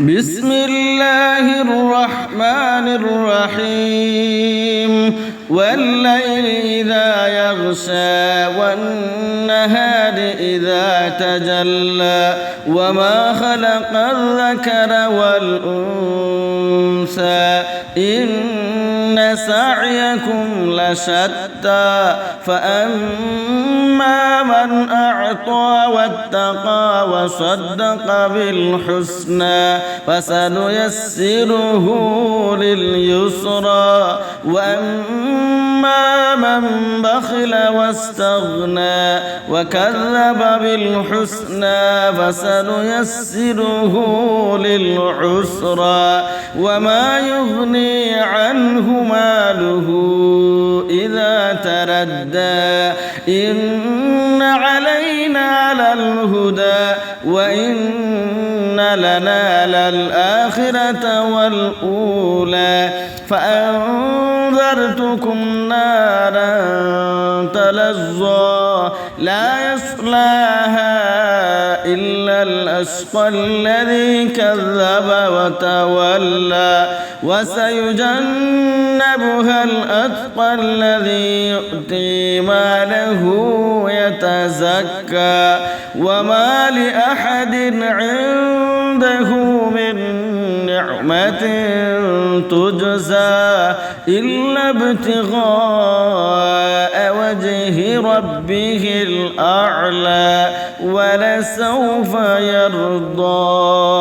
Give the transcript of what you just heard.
بسم الله الرحمن الرحيم. والليل إذا يغشى والنهار إذا تجلى. وما خلق الذكر والأنثى. إن سعيكم لشتى. فأما من أعطى واتقى وصدق بالحسنى فسنيسره لليسرى. وأما من بخل واستغنى وكذب بالحسنى فسنيسره للعسرى وما يغني عنه ماله إذا تردى إن علينا للهدى وإن لنا للآخرة والأولى فأنذرتكم نارا تلظى لا يصلاها إلا الأشقى الذي كذب وتولى وسيجنبها الأتقى الذي يؤتي ماله يتزكى وما لأحد عنده من نعمة تجزى إلا ابتغاء وجه ربه الأعلى ولسوف يرضى.